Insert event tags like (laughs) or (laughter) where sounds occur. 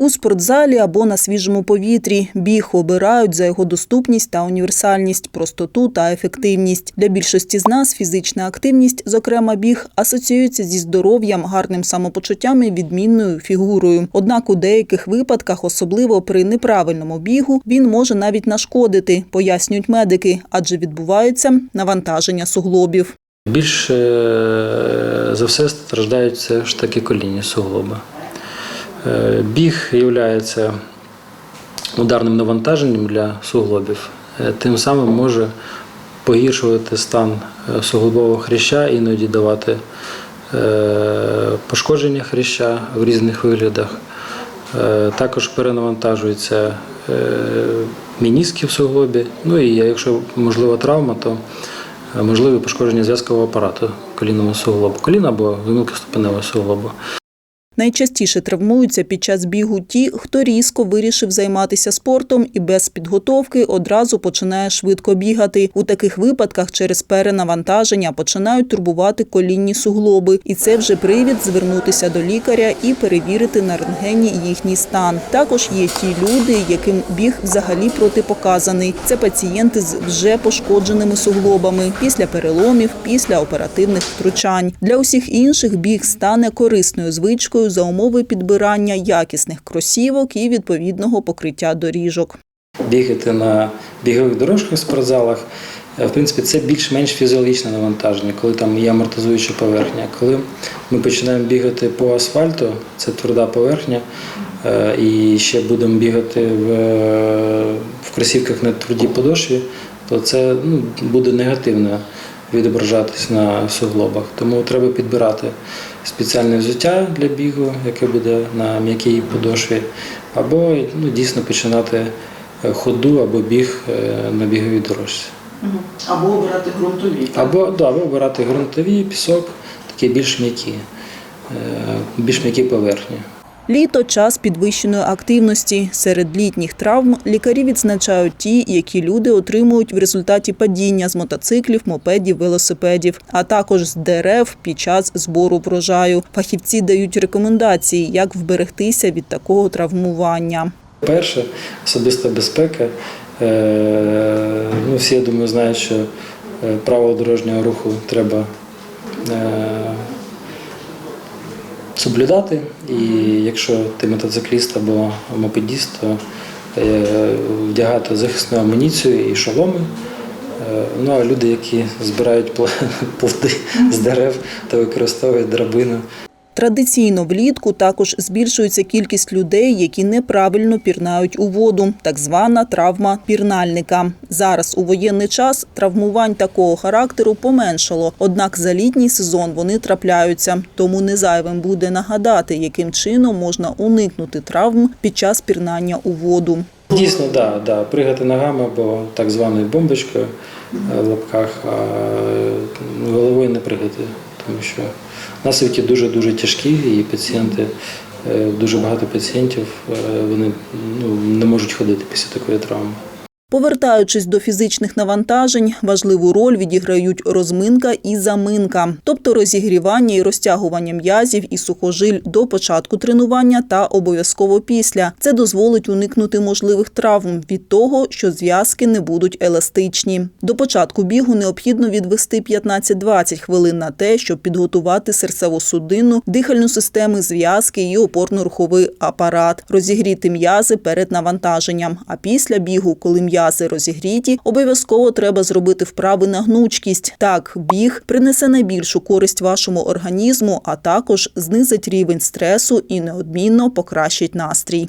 У спортзалі або на свіжому повітрі біг обирають за його доступність та універсальність, простоту та ефективність. Для більшості з нас фізична активність, зокрема біг, асоціюється зі здоров'ям, гарним самопочуттям і відмінною фігурою. Однак у деяких випадках, особливо при неправильному бігу, він може навіть нашкодити, пояснюють медики, адже відбуваються навантаження суглобів. Більше е, за все страждають все ж таки колінні суглоби. Е, Біг є ударним навантаженням для суглобів, Е, тим самим може погіршувати стан е, суглобового хряща, іноді давати пошкодження хряща в різних виглядах. Також перенавантажується мініски в суглобі. Ну і якщо можлива травма, то можливе пошкодження зв'язкового апарату колінного суглобу, коліна або вимилки ступеневого суглобу. Найчастіше травмуються під час бігу ті, хто різко вирішив займатися спортом і без підготовки одразу починає швидко бігати. У таких випадках через перенавантаження починають турбувати колінні суглоби, і це вже привід звернутися до лікаря і перевірити на рентгені їхній стан. Також є ті люди, яким біг взагалі протипоказаний. Це пацієнти з вже пошкодженими суглобами після переломів, після оперативних втручань. Для усіх інших біг стане корисною звичкою за умови підбирання якісних кросівок і відповідного покриття доріжок. Бігати на бігових дорожках в спортзалах, е, в принципі, це більш-менш фізіологічне навантаження, коли там є амортизуюча поверхня. Коли ми починаємо бігати по асфальту, це тверда поверхня, е, і ще будемо бігати в, в кросівках на твердій подошві, то це ну, буде негативно відображатись на суглобах. Тому треба підбирати спеціальне взуття для бігу, яке буде на м'якій подошві, або ну, дійсно починати е, ходу або біг е, на біговій дорожці. Або обирати ґрунтові. Або, да, або обирати ґрунтові, пісок, такі більш м'які, е, більш м'які поверхні. Літо час підвищеної активності. Серед літніх травм лікарі відзначають ті, які люди отримують в результаті падіння з мотоциклів, мопедів, велосипедів, а також з дерев під час збору врожаю. Фахівці дають рекомендації, як вберегтися від такого травмування. Перше, особиста безпека. Е, Ну, всі, я думаю, знають, що е, правила дорожнього руху треба е, соблюдати. І якщо ти мотоцикліст або мопедіст, то е, вдягати захисну амуніцію і шоломи. Е, Ну а люди, які збирають пл- (laughs) плоди з дерев та використовують драбину, Традиційно влітку також збільшується кількість людей, які неправильно пірнають у воду, так звана травма пірнальника. Зараз у воєнний час травмувань такого характеру поменшало, однак за літній сезон вони трапляються. Тому не зайвим буде нагадати, яким чином можна уникнути травм під час пірнання у воду. Дійсно, да, да, пригати ногами або так званою бомбочкою е, в лапках, а головою не пригати, тому що наслідки дуже-дуже тяжкі, і пацієнти, е, дуже багато пацієнтів е, вони ну, не можуть ходити після такої травми. Повертаючись до фізичних навантажень, важливу роль відіграють розминка і заминка, тобто розігрівання і розтягування м'язів і сухожиль до початку тренування та обов'язково після. Це дозволить уникнути можливих травм від того, що зв'язки не будуть еластичні. До початку бігу необхідно відвести 15-20 хвилин на те, щоб підготувати серцево-судинну, дихальну систему, зв'язки і опорно-руховий апарат, розігріти м'язи перед навантаженням. А після бігу, коли м'язи розігріті, обов'язково треба зробити вправи на гнучкість. Так, біг принесе найбільшу користь вашому організму, а також знизить рівень стресу і неодмінно покращить настрій.